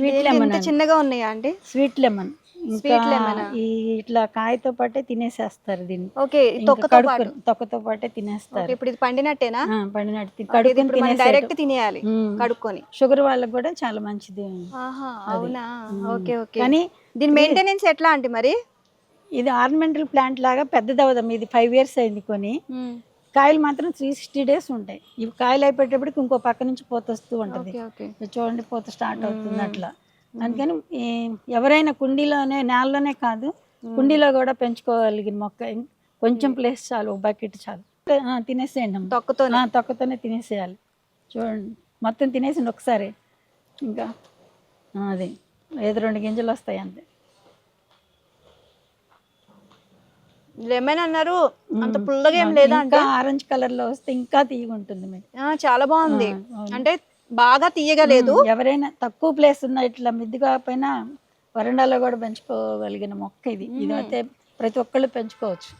Sweet lemon చిన్నగా ఉన్నాయా అండి? Sweet lemon. ఇట్లా కాయతో పాటే తినేసేస్తారు దీన్ని. ఓకే తొక్కతో పాటు? తినేస్తారు. ఇప్పుడు ఇది పండినట్టేనా? పండినట్టు కడుక్కొని. డైరెక్ట్ తినేయాలి. కడుక్కొని. షుగర్ వాళ్ళకి కూడా చాలా మంచిది. అవునా. Okay okay. కానీ దీని మెయింటెనెన్స్ ఎట్లా అంటే మరి? ఇది ఆర్నమెంటల్ ప్లాంట్ లాగా పెద్దది అవుదాం ఇది ఫైవ్ ఇయర్స్ అయింది కొని. కాయలు మాత్రం త్రీ సిక్స్టీ డేస్ ఉంటాయి. ఇవి కాయలు అయిపోయేటప్పటికి ఇంకో పక్క నుంచి పోత వస్తూ ఉంటది. చూడండి పోత స్టార్ట్ అవుతుంది అట్లా. అందుకని ఎవరైనా కుండీలోనే నేలలోనే కాదు కుండీలో కూడా పెంచుకోగలిగిన మొక్క. కొంచెం ప్లేస్ చాలు బకెట్ చాలు. తినేసేయండి. తొక్కతో తొక్కతోనే. తినేసేయాలి. చూడండి మొత్తం తినేసిండి ఒకసారి. ఇంకా అదే ఏదో రెండు గింజలు వస్తాయి అంతే. లెమన్ అన్నారు? అంత. పుల్లగా ఏం లేదా ఇంకా అంటే ఆరెంజ్ కలర్లో వస్తే ఇంకా తీయగా ఉంటుంది చాలా బాగుంది. అంటే బాగా తీయగా లేదు ఎవరైనా తక్కువ ప్లేస్ ఉన్న ఇట్లా మిద్ది కాకపోయినా వరండాలో కూడా పెంచుకోగలిగిన మొక్క ఇది. ఇది అయితే ప్రతి ఒక్కళ్ళు పెంచుకోవచ్చు.